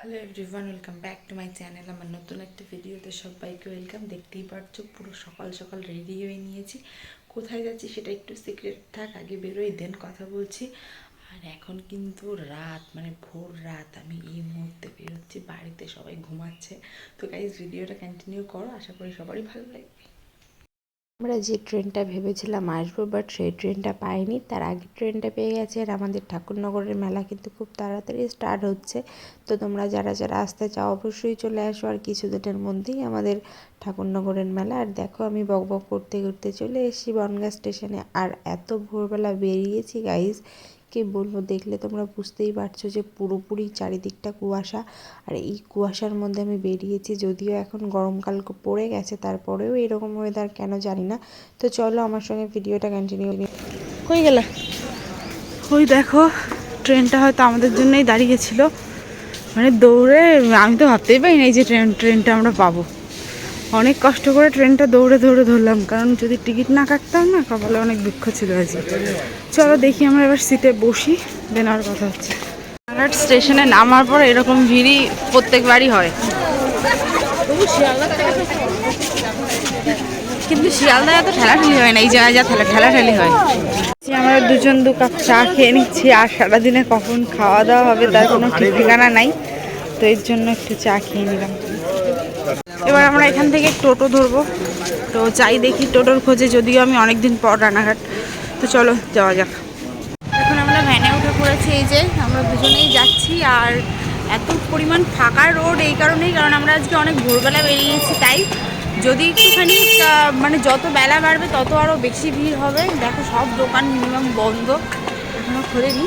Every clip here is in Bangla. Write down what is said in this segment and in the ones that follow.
Hello everyone welcome back to my channel আমার নতুন একটা ভিডিওতে সবাইকে ওয়েলকাম দেখতেই পারছ, পুরো সকাল সকাল রেডি হয়ে নিয়েছি। কোথায় যাচ্ছি সেটা একটু সিক্রেট থাক, আগে বেরোই দেন কথা বলছি। আর এখন কিন্তু রাত মানে ভোর রাত। আমি এই মুহূর্তে বেরোচ্ছি, বাড়িতে সবাই ঘুমাচ্ছে। তো গাইজ ভিডিওটা কন্টিনিউ করো, আশা করি সবারই ভালো লাগবে আমরা যে ট্রেনটা ভেবেছিলাম আসব বাট সেই ট্রেনটা পাইনি। তার আগে ট্রেনটা পেয়ে গেছে আর আমাদের ঠাকুরনগরের মেলা কিন্তু খুব তাড়াতাড়ি স্টার্ট হচ্ছে। তো তোমরা যারা যারা আসতে চাও অবশ্যই চলে আসো আর কিছু দিনের মধ্যেই আমাদের ঠাকুরনগরের মেলা। আর দেখো আমি বক বক করতে করতে চলে এসেছি বনগা স্টেশনে। আর এত ভোরবেলা বেরিয়েছি গাইজ কি বলব, দেখলে তোমরা বুঝতেই পারছ যে পুরোপুরি চারিদিকটা কুয়াশা। আর এই কুয়াশার মধ্যে আমি বেরিয়েছি যদিও এখন গরমকাল পড়ে গেছে, তারপরেও এরকম ওয়েদার কেন জানি না। তো চলো আমার সঙ্গে ভিডিওটা কন্টিনিউ কই গেলা? ওই দেখো, ট্রেনটা হয়তো আমাদের জন্যই দাঁড়িয়েছিল। মানে দৌড়ে, আমি তো ভাবতেই পারি এই যে ট্রেন, ট্রেনটা আমরা পাবো। অনেক কষ্ট করে ট্রেনটা দৌড়ে দৌড়ে ধরলাম কারণ যদি টিকিট না কাটতাম না কপালে অনেক দুঃখ ছিল আজকে চলো দেখি আমরা এবার সিটে বসি দেন আর কথা হচ্ছে। রানাঘাট স্টেশনে নামার পর এরকম ভিড়ই প্রত্যেকবারই হয়। কিন্তু শিয়ালদা এত ঠেলাঠেলি হয় না এই জায়গায় যা ঠেলা ঠেলাঠেলি হয়। আমরা দুজন দু কাপ চা খেয়ে নিচ্ছি আর সারাদিনে কখন খাওয়া দাওয়া হবে তার কোনো ঠিক ঠিকানা নাই তো এর জন্য একটু চা খেয়ে নিলাম। এবার আমরা এখান থেকে টোটো ধরবো। তো যাই দেখি টোটোর খোঁজে, যদিও আমি অনেকদিন পর রানাঘাট। তো চলো, যাওয়া যাক। এখন আমরা ভ্যানে উঠে পড়েছি, এই যে আমরা দুজনেই যাচ্ছি, আর এত পরিমাণ ফাঁকা রোড এই কারণেই, কারণ আমরা আজকে অনেক ভোরবেলা বেরিয়েছি, তাই যদি একটুখানি মানে যত বেলা বাড়বে, তত আরও বেশি ভিড় হবে। দেখো, সব দোকান মিনিমাম বন্ধ এখনও খোলেনি।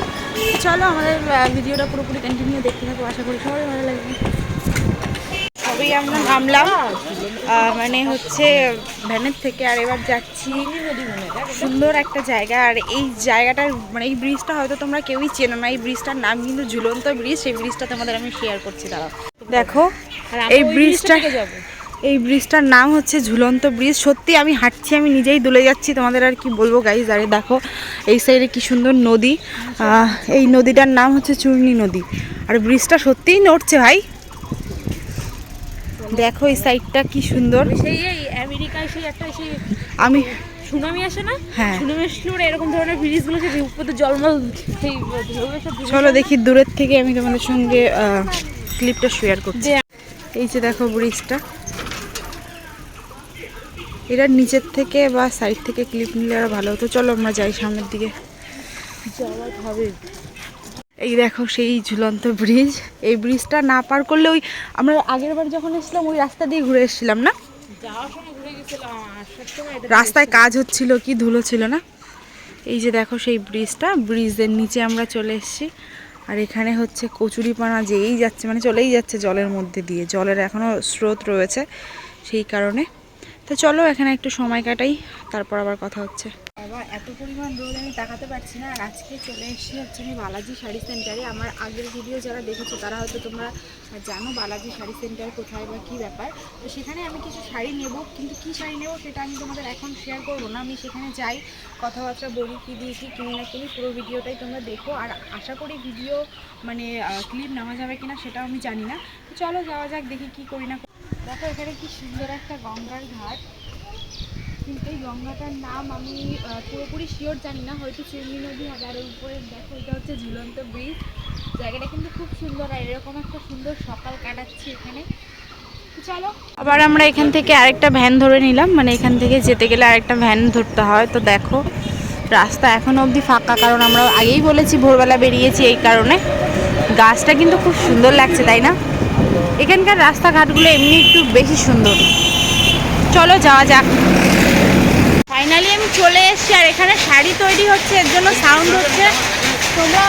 চলো, আমাদের ভিডিওটা পুরোপুরি কন্টিনিউ দেখতে থাকো, আশা করি সবাই ভালো লাগবে। সবই আমরা নামলাম। মানে হচ্ছে ভ্যানের থেকে আর এবার যাচ্ছি সুন্দর একটা জায়গা। আর এই জায়গাটার মানে এই ব্রিজটা হয়তো তোমরা কেউই চেনো না। এই ব্রিজটার নাম কিন্তু ঝুলন্ত ব্রিজ সেই ব্রিজটা তোমাদের আমি শেয়ার করছি দাঁড়াও। দেখো এই ব্রিজটা এই ব্রিজটার নাম হচ্ছে ঝুলন্ত ব্রিজ সত্যি আমি হাঁটছি আমি নিজেই দুলে যাচ্ছি। তোমাদের আর কি বলব গাইজ আরে দেখো এই সাইডে কি সুন্দর নদী। এই নদীটার নাম হচ্ছে চূর্ণী নদী। আর ব্রিজটা সত্যিই নড়ছে ভাই। দেখো এই সাইডটা কি সুন্দর। সেই আমেরিকায় সেই একটা সেই আমি সুনামি আসে না? হ্যাঁ। সুনামি আসলে এরকম ধরনের ব্রিজগুলো সে উপরে জলমল সেই চলো দেখি দূরের থেকে আমি তোমাদের সঙ্গে ক্লিপটা শেয়ার করছি। এই যে দেখো ব্রিজটা এটার নিচের থেকে বা সাইড থেকে ক্লিপ নিলে আরও ভালো হতো। চলো আমরা যাই সামনের দিকে। যাওয়া হবে। এই দেখো সেই ঝুলন্ত ব্রিজ। এই ব্রিজটা না পার করলে ওই আমরা আগের বার যখন এসেছিলাম, ওই রাস্তা দিয়ে ঘুরে এসেছিলাম না? রাস্তায় কাজ হচ্ছিল কি, ধুলো ছিল না? এই যে দেখো সেই ব্রিজটা, ব্রিজের নিচে আমরা চলে এসেছি। আর এখানে হচ্ছে কচুরিপানা যেই যাচ্ছে মানে চলেই যাচ্ছে জলের মধ্যে দিয়ে। জলের এখনও স্রোত রয়েছে সেই কারণে। তো চলো এখানে একটু সময় কাটাই, তারপর আবার কথা হচ্ছে। আবার এত পরিমাণ রোদ আমি তাকাতে পারছি না। আর আজকে চলে এসেছি হচ্ছে আমি বালাজি শাড়ি সেন্টারে। আমার আগের ভিডিও যারা দেখেছ, তারা হয়তো তোমরা জানো বালাজি শাড়ি সেন্টার কোথায় বা কী ব্যাপার। তো সেখানে আমি কিছু শাড়ি নেব, কিন্তু কী শাড়ি নেব সেটা আমি তোমাদের এখন শেয়ার করব না। আমি সেখানে যাই, কথাবার্তা বলি, কী দিয়েছি কিনি না কিনি, পুরো ভিডিওটাই তোমরা দেখো। আর আশা করি ভিডিও মানে ক্লিপ নেওয়া যাবে কিনা সেটাও আমি জানি না। চলো যাওয়া যাক, দেখি কী করি না। দেখো, এখানে কি সুন্দর একটা গঙ্গার ঘাট। কিন্তু এই গঙ্গাটার নাম আমি পুরোপুরি শিওর জানি না, হয়তো চিরনি নদী হবে। আর উপরে দেখো, এটা হচ্ছে ঝুলন্ত ব্রিজ জায়গাটা কিন্তু খুব সুন্দর, আর এরকম একটা সুন্দর সকাল কাটাচ্ছি এখানে। চলো। আবার আমরা এখান থেকে আরেকটা ভ্যান ধরে নিলাম। মানে এখান থেকে যেতে গেলে আরেকটা ভ্যান ধরতে হয়। তো দেখো, রাস্তা এখনও অবধি ফাঁকা। কারণ আমরা আগেই বলেছি, ভোরবেলা বেরিয়েছি এই কারণে। গাছটা কিন্তু খুব সুন্দর লাগছে, তাই না? এখানকার রাস্তাঘাটগুলো এমনি একটু বেশি সুন্দর। চলো, যাওয়া যাক। ফাইনালি আমি চলে এসেছি আর এখানে শাড়ি তৈরি হচ্ছে, এর জন্য সাউন্ড হচ্ছে। তোমরা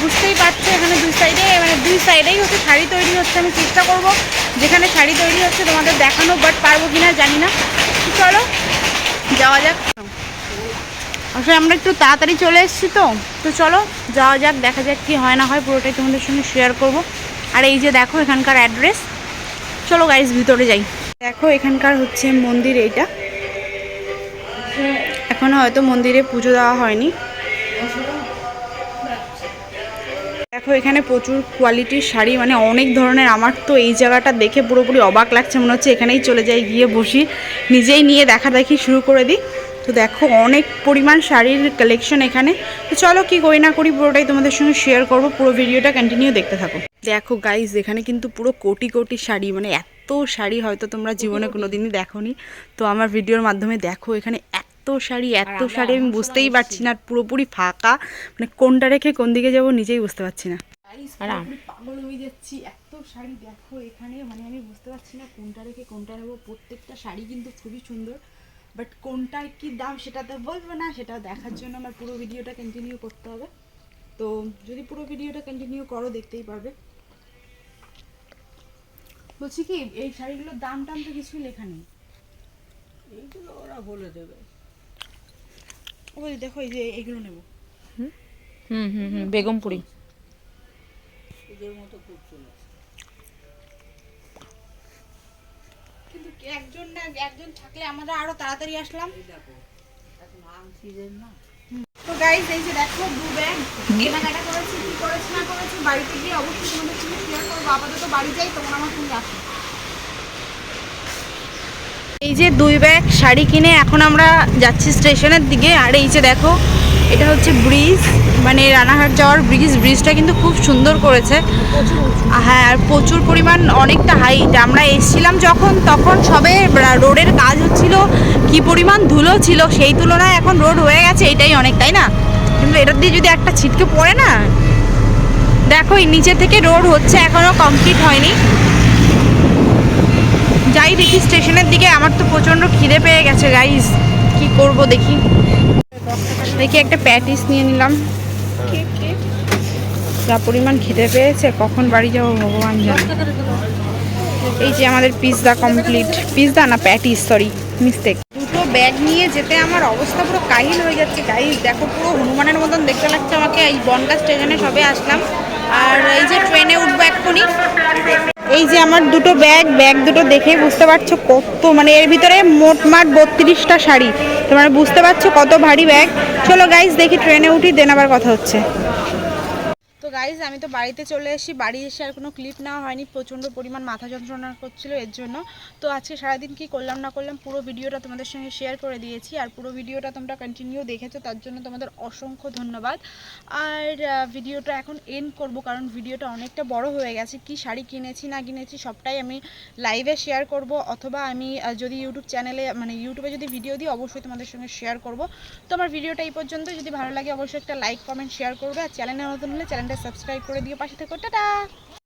বুঝতেই পারছ এখানে দুই সাইডে মানে দুই সাইডেই হচ্ছে শাড়ি তৈরি হচ্ছে, আমি চেষ্টা করব যেখানে শাড়ি তৈরি হচ্ছে তোমাদের দেখানো বাট পারব কি না জানি না। চলো, যাওয়া যাক। আসলে আমরা একটু তাড়াতাড়ি চলে এসেছি তো তো চলো, যাওয়া যাক, দেখা যাক কি হয় না হয়, পুরোটাই তোমাদের সঙ্গে শেয়ার করব। আর এই যে দেখো এখানকার অ্যাড্রেস চলো গাইজ ভিতরে যাই। দেখো এখানকার হচ্ছে মন্দির এইটা। এখনও হয়তো মন্দিরে পুজো দেওয়া হয়নি। দেখো, এখানে প্রচুর কোয়ালিটির শাড়ি মানে অনেক ধরনের। আমার তো এই জায়গাটা দেখে পুরোপুরি অবাক লাগছে, মনে হচ্ছে এখানেই চলে যাই, গিয়ে বসি। নিজেই নিয়ে দেখা দেখি শুরু করে দিই। তো দেখো, অনেক পরিমাণ শাড়ির কালেকশন এখানে। তো চলো, কি করি না করি, পুরোটাই তোমাদের সঙ্গে শেয়ার করব। পুরো ভিডিওটা কন্টিনিউ দেখতে থাকো। দেখো গাইজ এখানে কিন্তু পুরো কোটি কোটি শাড়ি মানে এত শাড়ি হয়তো তোমরা জীবনে কোনো কোনোদিনই দেখোনি। তো আমার ভিডিওর মাধ্যমে দেখো, এখানে শাড়ি এত শাড়ি আমি বুঝতেই পারছি না আর পুরোপুরি ফাঁকা। মানে কোনটা রেখে কোন দিকে যাব নিজেই বুঝতে পারছি না। পাগল হয়ে যাচ্ছি এত শাড়ি দেখো এখানে মানে আমি বুঝতে পারছি না কোনটা রেখে কোনটা নেব। প্রত্যেকটা শাড়ি কিন্তু খুবই সুন্দর বাট কোনটার কি দাম সেটা তো বলব না সেটা দেখার জন্য আমার পুরো ভিডিওটা কন্টিনিউ করতে হবে। তো যদি পুরো ভিডিওটা কন্টিনিউ করো দেখতেই পারবে। বলছি কি এই শাড়িগুলোর দাম টাম তো কিছুই লেখা নেই। এইগুলো ওরা বলে দেবে। ওই দেখো এই যে এইগুলো নেব। হুম? হুম হুম বেগমপুরি ওদের মতো না কিন্তু একজন না একজন থাকলে আমরা আরও তাড়াতাড়ি আসলাম। তো গাইজ এই যে দেখো দু ব্যাগ কেনাকাটা করেছি কি করেছি না করেছি বাড়িতে গিয়ে অবশ্যই তোমাদের সঙ্গে শেয়ার করব। আপাতত বাড়ি যাই তোমরা আমার সঙ্গে আসো। এই যে দুই ব্যাগ শাড়ি কিনে এখন আমরা যাচ্ছি স্টেশনের দিকে, আর এই যে দেখো, এটা হচ্ছে ব্রিজ মানে রানাঘাট যাওয়ার ব্রিজ, ব্রিজটা কিন্তু খুব সুন্দর করেছে। হ্যাঁ আর প্রচুর পরিমাণ অনেকটা হাইট আমরা এসেছিলাম যখন, তখন সবে রোডের কাজ হচ্ছিল, কি পরিমাণ ধুলো ছিল সেই তুলনায় এখন রোড হয়ে গেছে, এটাই অনেক, তাই না? কিন্তু এটার দিয়ে যদি একটা ছিটকে পড়ে না, দেখো নিচে থেকে রোড হচ্ছে এখনও কমপ্লিট হয়নি। যাই দেখি স্টেশনের দিকে, আমার তো প্রচণ্ড খিদে পেয়ে গেছে গাইস কি করব দেখি। দেখি একটা প্যাটিস নিয়ে নিলাম। যা পরিমাণ খিদে পেয়েছে, কখন বাড়ি যাব ভগবান জানে। এই যে আমাদের পিৎজা কমপ্লিট পিৎজা না প্যাটিস সরি মিস্টেক দুটো ব্যাগ নিয়ে যেতে আমার অবস্থা পুরো কাহিল হয়ে যাচ্ছে গাইস দেখো, পুরো হনুমানের মতন দেখতে লাগছে আমাকে। এই বনগা স্টেশনে সবে আসলাম। আর এই যে ট্রেনে উঠবো যে আমার দুটো ব্যাগ ব্যাগ দুটো দেখে বুঝতে পারছ কত মানে এর ভিতরে মোটমাট বত্রিশটা শাড়ি। তোমরা বুঝতে পারছ কত ভারী ব্যাগ চলো গাইজ দেখি ট্রেনে উঠি দেন আবার কথা হচ্ছে। গাইজ আমি তো বাড়িতে চলে এসেছি। বাড়ি এসে আর কোনো ক্লিপ নেওয়া হয়নি। প্রচণ্ড পরিমাণ মাথা যন্ত্রণা করছিল এর জন্য। তো আজকে সারাদিন কি করলাম, না করলাম, পুরো ভিডিওটা তোমাদের সঙ্গে শেয়ার করে দিয়েছি। আর পুরো ভিডিওটা তোমরা কন্টিনিউ দেখেছ, তার জন্য তোমাদের অসংখ্য ধন্যবাদ। আর ভিডিওটা এখন এন্ড করব, কারণ ভিডিওটা অনেকটা বড় হয়ে গেছে। কি শাড়ি কিনেছি, না কিনেছি, সবটাই আমি লাইভে শেয়ার করব। অথবা আমি যদি ইউটিউব চ্যানেলে মানে ইউটিউবে যদি ভিডিও দিই, অবশ্যই তোমাদের সঙ্গে শেয়ার করব। তো আমার ভিডিওটা এই পর্যন্ত। যদি ভালো লাগে, অবশ্যই একটা লাইক কমেন্ট শেয়ার করবে। আর চ্যানেলে নতুন হলে চ্যানেলটা সাবস্ক্রাইব করে দিও পাশে থেকো টাটা!